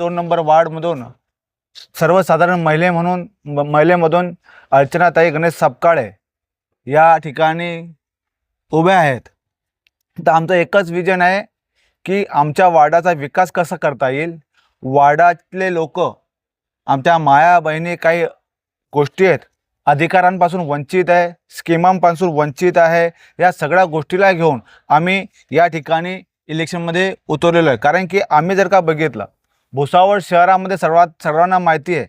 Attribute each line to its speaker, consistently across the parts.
Speaker 1: दोन नंबर वार्डमधून सर्वसाधारण महिले म्हणून म- महिलेमधून अर्चनाताई गणेश सपकाळे या ठिकाणी उभ्या आहेत. तर आमचं एकच विजन आहे की आमच्या वार्डाचा विकास कसा करता येईल? वार्डातले लोक आमच्या माया बहिणी काही गोष्टी आहेत अधिकारांपासून वंचित आहे स्कीमांपासून वंचित आहे या सगळ्या गोष्टीला घेऊन आम्ही या ठिकाणी इलेक्शनमध्ये उतरलेलो आहे. कारण की आम्ही जर का बघितलं भुसावळ शहरामध्ये सर्वात सर्वांना माहिती आहे.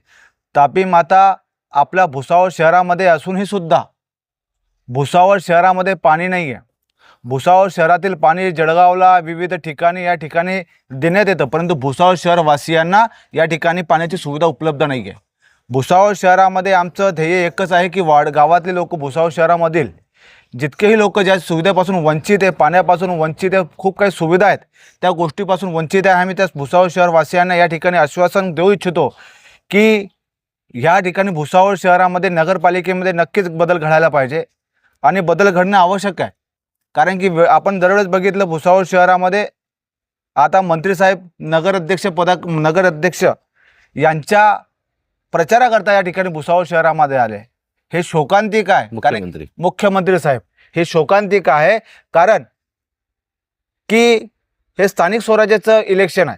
Speaker 1: तापी माता आपल्या भुसावळ शहरामध्ये असूनही सुद्धा भुसावळ शहरामध्ये पाणी नाही आहे भुसावळ शहरातील पाणी जळगावला विविध ठिकाणी या ठिकाणी देण्यात येतं. परंतु भुसावळ शहरवासियांना या ठिकाणी पाण्याची सुविधा उपलब्ध नाही आहे भुसावळ शहरामध्ये आमचं ध्येय एकच आहे की वाड गावातले लोक भुसावळ शहरामधील जितकेही लोक ज्या सुविधेपासून वंचित आहे पाण्यापासून वंचित आहे खूप काही सुविधा आहेत त्या गोष्टीपासून वंचित आहे. आम्ही त्या भुसावळ शहरवासियांना या ठिकाणी आश्वासन देऊ इच्छितो की ह्या ठिकाणी भुसावळ शहरामध्ये नगरपालिकेमध्ये नक्कीच बदल घडायला पाहिजे आणि बदल घडणं आवश्यक आहे. कारण की वे- आपण दरवेळेस बघितलं भुसावळ शहरामध्ये आता मंत्रीसाहेब नगराध्यक्ष पदा नगराध्यक्ष यांच्या प्रचाराकरता या ठिकाणी भुसावळ शहरामध्ये आले. हे शोकांतिक आहे. कारण
Speaker 2: मुख्यमंत्री.
Speaker 1: मुख्यमंत्री साहेब हे शोकांतिक आहे. कारण की हे स्थानिक स्वराज्याचं इलेक्शन आहे.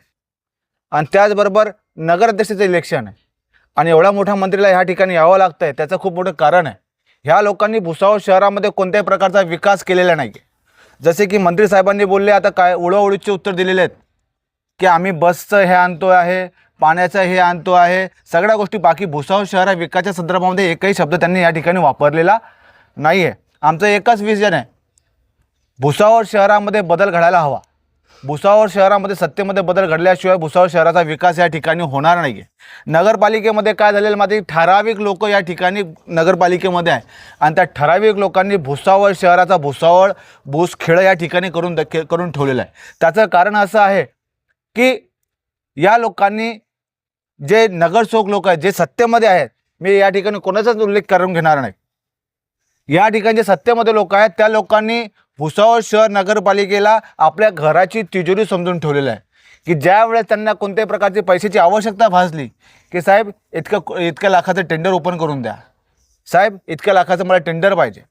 Speaker 1: आणि त्याचबरोबर नगराध्यक्षाचं इलेक्शन आहे. आणि एवढा मोठ्या मंत्रीला ह्या ठिकाणी यावं लागतं आहे त्याचं खूप मोठं कारण आहे. ह्या लोकांनी भुसावळ शहरामध्ये कोणत्याही प्रकारचा विकास केलेला नाही जसे की मंत्री साहेबांनी बोलले आता काय उडवाउडीचे उत्तर दिलेले आहेत की आम्ही बसचं हे आणतो आहे पाण्याचं हे आणतो आहे. सगळ्या गोष्टी बाकी. भुसावळ शहरा विकासाच्या संदर्भामध्ये एकही शब्द त्यांनी या ठिकाणी वापरलेला नाही आहे आमचं एकच विजन आहे. भुसावळ शहरामध्ये बदल घडायला हवा. भुसावळ शहरामध्ये सत्तेमध्ये बदल घडल्याशिवाय भुसावळ शहराचा विकास या ठिकाणी होणार नाही आहे नगरपालिकेमध्ये काय झालेलं माझे ठराविक लोक या ठिकाणी नगरपालिकेमध्ये आहे. आणि त्या ठराविक लोकांनी भुसावळ शहराचा भुसावळ भूसखेळ या ठिकाणी करून करून ठेवलेलं आहे. त्याचं कारण असं आहे की या लोकांनी जे नगरसेवक लोक आहेत जे सत्तेमध्ये आहेत मी या ठिकाणी कोणाचाच उल्लेख करून घेणार नाही. या ठिकाणी जे सत्तेमध्ये लोक आहेत त्या लोकांनी भुसावळ शहर नगरपालिकेला आपल्या घराची तिजोरी समजून ठेवलेलं आहे. की ज्या वेळेस त्यांना कोणत्याही प्रकारची पैशाची आवश्यकता भासली की साहेब इतकं इतक्या लाखाचं टेंडर ओपन करून द्या. साहेब इतक्या लाखाचं मला टेंडर पाहिजे.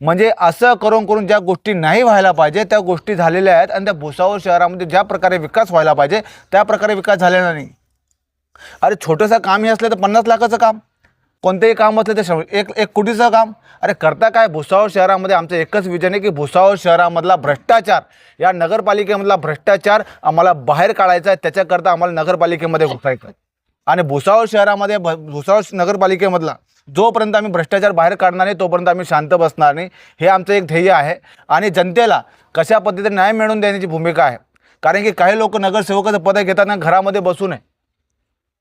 Speaker 1: म्हणजे असं करून करून ज्या गोष्टी नाही व्हायला पाहिजे त्या गोष्टी झालेल्या आहेत आणि त्या भुसावळ शहरामध्ये ज्या प्रकारे विकास व्हायला पाहिजे त्या प्रकारे विकास झालेला नाही. अरे छोटंसं काम हे असलं तर पन्नास लाखाचं काम. कोणतेही काम असलं तर एक एक कोटीचं काम. अरे करता काय भुसावळ शहरामध्ये? आमचं एकच विजन आहे की भुसावळ शहरामधला भ्रष्टाचार या नगरपालिकेमधला भ्रष्टाचार आम्हाला बाहेर काढायचा आहे. त्याच्याकरता आम्हाला नगरपालिकेमध्ये घुसायचं आहे. आणि भुसावळ शहरामध्ये भ भुसावळ नगरपालिकेमधला जोपर्यंत आम्ही भ्रष्टाचार बाहेर काढणार नाही तोपर्यंत आम्ही शांत बसणार नाही. हे आमचं एक ध्येय आहे. आणि जनतेला कशा पद्धतीने न्याय मिळवून देण्याची भूमिका आहे. कारण की काही लोक नगरसेवकाचं पद घेताना घरामध्ये बसू नये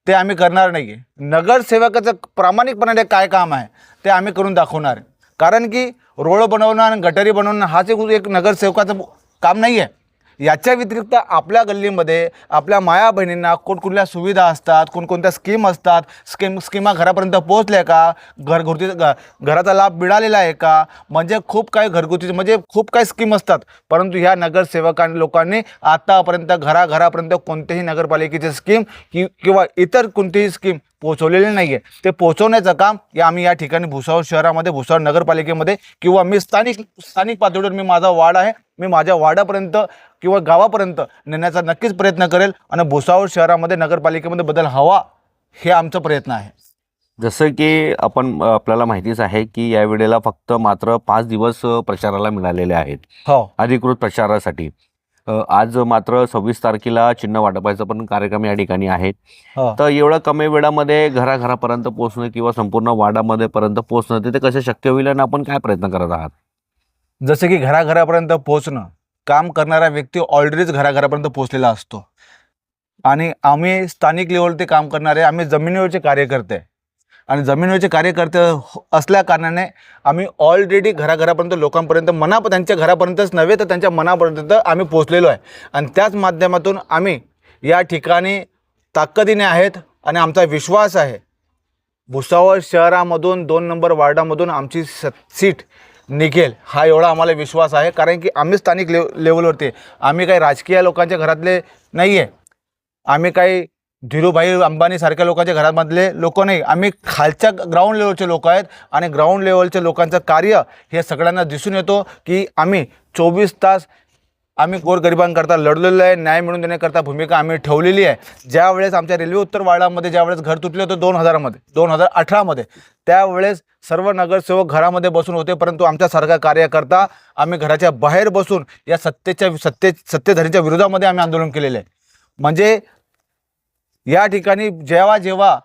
Speaker 1: ते आम्ही करणार नाही आहे नगरसेवकाचं प्रामाणिकपणाने काय काम आहे ते आम्ही करून दाखवणार. कारण की रोड बनवणं आणि गटारी बनवणं हाच एक नगरसेवकाचं काम नाही आहे याच्या व्यतिरिक्त आपल्या गल्लीमध्ये आपल्या माया बहिणींना कोणकोणत्या सुविधा असतात कोणकोणत्या स्कीम असतात स्कीम स्कीमा घरापर्यंत पोहोचल्या का घरगुती घ घराचा लाभ मिळालेला आहे का म्हणजे खूप काही घरगुती म्हणजे खूप काही स्कीम असतात. परंतु ह्या नगरसेवकांनी लोकांनी आतापर्यंत घराघरापर्यंत कोणत्याही नगरपालिकेची स्कीम कि किंवा इतर कोणतीही स्कीम पोहोचवलेली नाही आहे ते पोहोचवण्याचं काम या आम्ही या ठिकाणी भुसावळ शहरामध्ये भुसावळ नगरपालिकेमध्ये किंवा मी स्थानिक स्थानिक पातळीवर मी माझा वार्ड आहे. मी माझ्या वार्डापर्यंत किंवा गावापर्यंत नेण्याचा नक्कीच प्रयत्न करेल आणि भुसावळ शहरामध्ये नगरपालिकेमध्ये बदल हवा हे आमचा प्रयत्न आहे.
Speaker 2: जसं की आपण आपल्याला माहितीच आहे की या वेळेला फक्त मात्र पाच दिवस प्रचाराला मिळालेले आहेत.
Speaker 1: हो.
Speaker 2: अधिकृत प्रचारासाठी. आज मात्र सव्वीस तारखेला चिन्ह वाटपायचा पण कार्यक्रम या ठिकाणी आहे. तर एवढ्या कमी वेळामध्ये घराघरापर्यंत पोहोचणं किंवा संपूर्ण वार्डामध्ये पर्यंत पोहोचणं ते कसं शक्य होईल आणि आपण काय प्रयत्न करत आहात?
Speaker 1: जसं की घराघरापर्यंत पोहोचणं काम करणारा व्यक्ती ऑलरेडीच घराघरापर्यंत पोहोचलेला असतो. आणि आम्ही स्थानिक लेवलचे काम करणारे आम्ही जमिनीवरचे कार्यकर्ते. आणि जमिनीवरचे कार्यकर्ते हो- असल्या कारणाने आम्ही ऑलरेडी घराघरापर्यंत लोकांपर्यंत मना त्यांच्या घरापर्यंतच नव्हे तर त्यांच्या मनापर्यंत आम्ही पोचलेलो आहे. आणि त्याच माध्यमातून आम्ही या ठिकाणी ताकदीने आहेत आणि आमचा विश्वास आहे. भुसावळ शहरामधून दोन नंबर वार्डामधून आमची स सीट निघेल हा एवढा आम्हाला विश्वास आहे. कारण की आम्ही स्थानिक लेव लेवलवरती आम्ही काही राजकीय लोकांच्या घरातले नाही आहे आम्ही काही धीरूभाई अंबानी सारख्या लोकांच्या घरामधले लोक नाही. आम्ही खालच्या ग्राउंड लेवलचे लोक आहेत आणि ग्राउंड लेवलच्या लोकांचं कार्य हे सगळ्यांना दिसून येतो की आम्ही चोवीस तास आम्ही गोरगरिबांकरता लढलेलो आहे. न्याय मिळवून देण्याकरता भूमिका आम्ही ठेवलेली आहे. ज्यावेळेस आमच्या रेल्वे उत्तर वाडामध्ये ज्यावेळेस घर तुटले होते दोन हजारामध्ये दोन हजार अठरामध्ये त्यावेळेस सर्व नगरसेवक घरामध्ये बसून होते. परंतु आमच्यासारखा कार्यकर्ता आम्ही घराच्या बाहेर बसून या सत्तेच्या सत्ते सत्तेधारीच्या विरोधामध्ये आम्ही आंदोलन केलेलं आहे. म्हणजे या ठिकाणी जेव्हा जेव्हा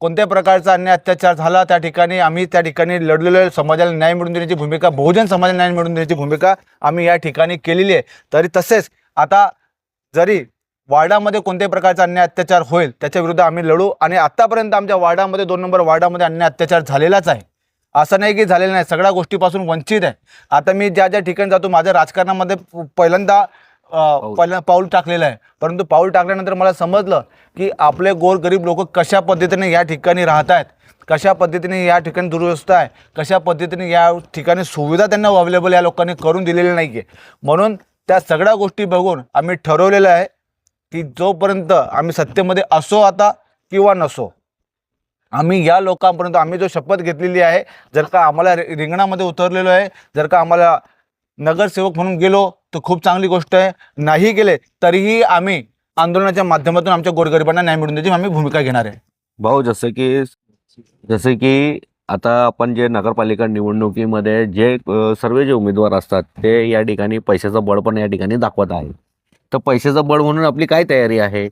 Speaker 1: कोणत्या प्रकारचा अन्याय अत्याचार झाला त्या ठिकाणी आम्ही त्या ठिकाणी लढलेलो समाजाला न्याय मिळवून देण्याची भूमिका बहुजन समाजाला न्याय मिळवून देण्याची भूमिका आम्ही या ठिकाणी केलेली आहे. तरी तसेच आता जरी वार्डामध्ये कोणत्याही प्रकारचा अन्याय अत्याचार होईल त्याच्या विरुद्ध आम्ही लढू आणि आत्तापर्यंत आमच्या वार्डामध्ये दोन नंबर वार्डामध्ये अन्याय अत्याचार झालेलाच आहे. असं नाही की झालेलं नाही सगळ्या गोष्टीपासून वंचित आहे. आता मी ज्या ज्या ठिकाणी जातो माझ्या राजकारणामध्ये पहिल्यांदा पहिल्यांदा अ, पहिलं पाऊल टाकलेलं आहे. परंतु पाऊल टाकल्यानंतर मला समजलं की आपले गोरगरीब लोक कशा पद्धतीने या ठिकाणी राहत आहेत कशा पद्धतीने या ठिकाणी दुरुस्त आहे कशा पद्धतीने या ठिकाणी सुविधा त्यांना अवेलेबल या लोकांनी करून दिलेली नाही आहे म्हणून त्या सगळ्या गोष्टी बघून आम्ही ठरवलेलं आहे की जोपर्यंत आम्ही सत्तेमध्ये असो आता किंवा नसो आम्ही या लोकांपर्यंत आम्ही जो शपथ घेतलेली आहे जर का आम्हाला रि- रिंगणामध्ये उतरलेलो आहे जर का आम्हाला नगरसेवक म्हणून गेलो तर खूप चांगली गोष्ट आहे. नाही गेले तरीही आम्ही आंदोलनाच्या माध्यमातून आमच्या गोरगरिबांना न्याय मिळवून द्यायची आम्ही भूमिका घेणार आहे.
Speaker 2: भाऊ जसं की जसं की आता आपण जे नगरपालिका निवडणुकीमध्ये जे सर्व जे उमेदवार असतात ते या ठिकाणी पैशाचं बळ पण या ठिकाणी दाखवत आहे तर पैशाचं बळ म्हणून आपली काय तयारी आहे?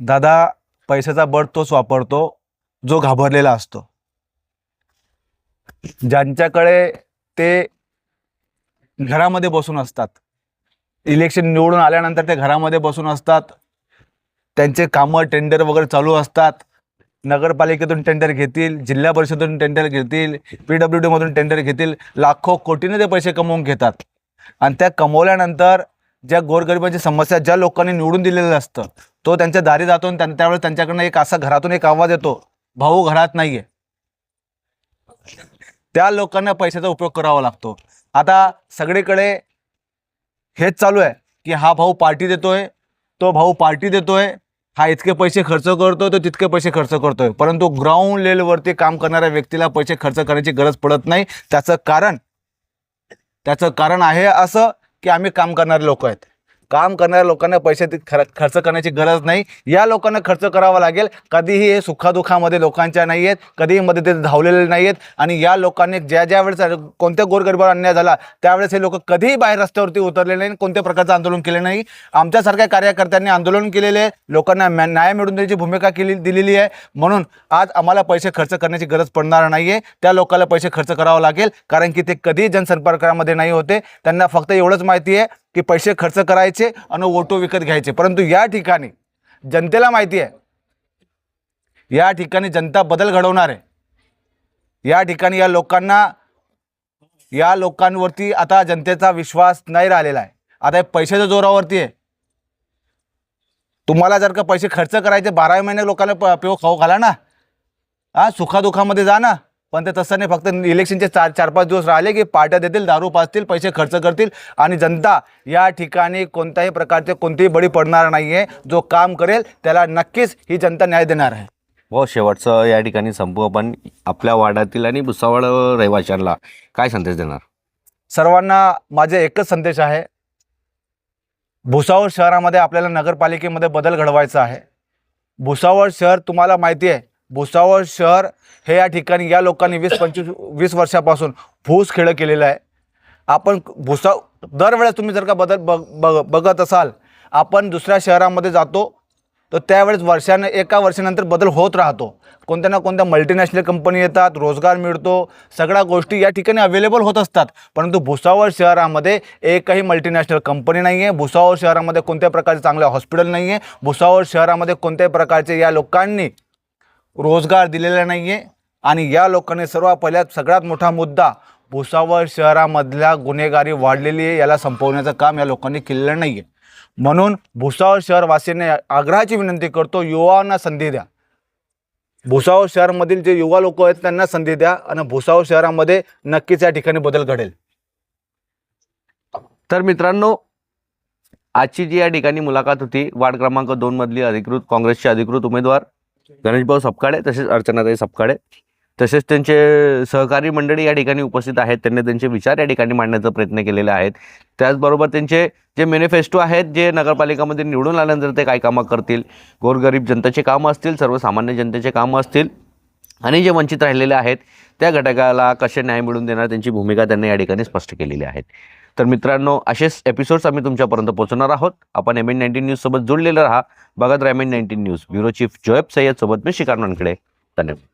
Speaker 1: दादा पैशाचा बळ तोच वापरतो जो घाबरलेला असतो. ज्यांच्याकडे ते घरामध्ये बसून असतात. इलेक्शन निवडून आल्यानंतर ते घरामध्ये बसून असतात. त्यांचे कामं टेंडर वगैरे चालू असतात. नगरपालिकेतून टेंडर घेतील जिल्हा परिषदेतून टेंडर घेतील पी डब्ल्यू डीमधून टेंडर घेतील लाखो कोटीने ते पैसे कमवून घेतात. आणि त्या कमवल्यानंतर ज्या गोरगरिबांची समस्या ज्या लोकांनी निवडून दिलेलं असतं तो त्यांच्या दारी जातो आणि त्यां- त्यावेळेस त्यांच्याकडनं एक असा घरातून एक आवाज येतो भाऊ घरात नाही आहे त्या लोकांना पैशाचा उपयोग करावा लागतो. आता सगळीकडे हेच चालू आहे की हा भाऊ पार्टी देतोय तो भाऊ पार्टी देतोय हा इतके पैसे खर्च करतोय तो तितके पैसे खर्च करतोय. परंतु ग्राउंड लेवलवरती काम करणाऱ्या व्यक्तीला पैसे खर्च करण्याची गरज पडत नाही. त्याचं कारण त्याचं कारण आहे असं की आम्ही काम करणारे लोक आहेत. काम करणाऱ्या लोकांना पैसे खर खर्च करण्याची गरज नाही. या लोकांना खर्च करावा लागेल. कधीही हे सुखादुखामध्ये लोकांच्या नाही आहेत कधीही मदतीत धावलेले नाही आहेत आणि या लोकांनी ज्या ज्या वेळेस कोणत्या गोरगरिबावर अन्याय झाला त्यावेळेस हे लोक कधीही बाहेर रस्त्यावरती उतरले नाही कोणत्या प्रकारचं आंदोलन केले नाही. आमच्यासारख्या कार्यकर्त्यांनी आंदोलन केलेले आहे. लोकांना न्याय मिळवून देण्याची भूमिका केली दिलेली आहे. म्हणून आज आम्हाला पैसे खर्च करण्याची गरज पडणार नाही आहे त्या लोकांना पैसे खर्च करावा लागेल. कारण की ते कधीही जनसंपर्कामध्ये नाही होते. त्यांना फक्त एवढंच माहिती आहे. की पैसे खर्च करायचे आणि ओटो विकत घ्यायचे. परंतु या ठिकाणी जनतेला माहिती आहे या ठिकाणी जनता बदल घडवणार आहे. या ठिकाणी या लोकांना या लोकांवरती आता जनतेचा विश्वास नाही राहिलेला आहे. आता हे पैशाच्या जोरावरती आहे. तुम्हाला जर का पैसे खर्च करायचे बारावी महिने लोकांना प- पिऊ खाऊ घाला ना. हा सुखादुखामध्ये जा ना. पण ते तसं नाही फक्त इलेक्शनचे चार चार पाच दिवस राहिले की पार्ट्या देतील दारू पाजतील पैसे खर्च करतील आणि जनता या ठिकाणी कोणत्याही प्रकारचे कोणतीही बळी पडणार नाही आहे जो काम करेल त्याला नक्कीच ही जनता न्याय देणार आहे.
Speaker 2: भाऊ शेवटचं या ठिकाणी संपू आपण. आपल्या वार्डातील आणि भुसावळ रहिवाशांना काय संदेश देणार?
Speaker 1: सर्वांना माझे एकच संदेश आहे. भुसावळ शहरामध्ये आपल्याला नगरपालिकेमध्ये बदल घडवायचा आहे. भुसावळ शहर तुम्हाला माहिती आहे भुसावळ शहर हे या ठिकाणी या लोकांनी वीस पंचवीस वीस वर्षापासून भूस खेळ केलेलं आहे. आपण भुसा दरवेळेस तुम्ही जर का बदल बघ बघ बघत असाल आपण दुसऱ्या शहरामध्ये जातो तर त्यावेळेस वर्षाने एका वर्षानंतर बदल होत राहतो. कोणत्या ना कोणत्या मल्टीनॅशनल कंपनी येतात रोजगार मिळतो सगळ्या गोष्टी या ठिकाणी अवेलेबल होत असतात. परंतु भुसावळ शहरामध्ये एकही मल्टीनॅशनल कंपनी नाही आहे भुसावळ शहरामध्ये कोणत्या प्रकारचे चांगले हॉस्पिटल नाही आहे भुसावळ शहरामध्ये कोणत्याही प्रकारचे या लोकांनी रोजगार दिलेला नाही आहे आणि या लोकांनी सर्वात पहिल्यात सगळ्यात मोठा मुद्दा भुसावळ शहरामधल्या गुन्हेगारी वाढलेली आहे याला संपवण्याचं काम या लोकांनी केलेलं नाही आहे म्हणून भुसावळ शहरवासींनी आग्रहाची विनंती करतो युवांना संधी द्या. भुसावळ शहरामधील जे युवा लोक आहेत त्यांना संधी द्या आणि भुसावळ शहरामध्ये नक्कीच या ठिकाणी बदल घडेल.
Speaker 2: तर मित्रांनो आजची जी या ठिकाणी मुलाखत होती वार्ड क्रमांक दोनमधली अधिकृत काँग्रेसचे अधिकृत उमेदवार गणेशभाऊ सपकाळे तसेच अर्चनाताई सपकाळे. तसेच त्यांचे सहकारी मंडळी या ठिकाणी उपस्थित आहेत. त्यांनी त्यांचे विचार या ठिकाणी मांडण्याचा प्रयत्न केलेले आहेत त्याचबरोबर त्यांचे जे मेनिफेस्टो आहेत जे नगरपालिकामध्ये निवडून आल्यानंतर ते काय कामं करतील? गोरगरीब जनतेचे कामं असतील सर्वसामान्य जनतेचे कामं असतील आणि जे वंचित राहिलेले आहेत त्या घटकाला कसे न्याय मिळवून देणार त्यांची भूमिका त्यांनी या ठिकाणी स्पष्ट केलेली आहे. तर मित्रांनो असेच एपिसोड्स आम्ही तुमच्यापर्यंत पोहोचणार आहोत. आपण एम एन नाईन्टीन न्यूजसोबत जोडलेलं राहा. बघत राहा M N nineteen news bureau chief Joeb Sayyed सोबत मी शिकार नानकडे धन्यवाद.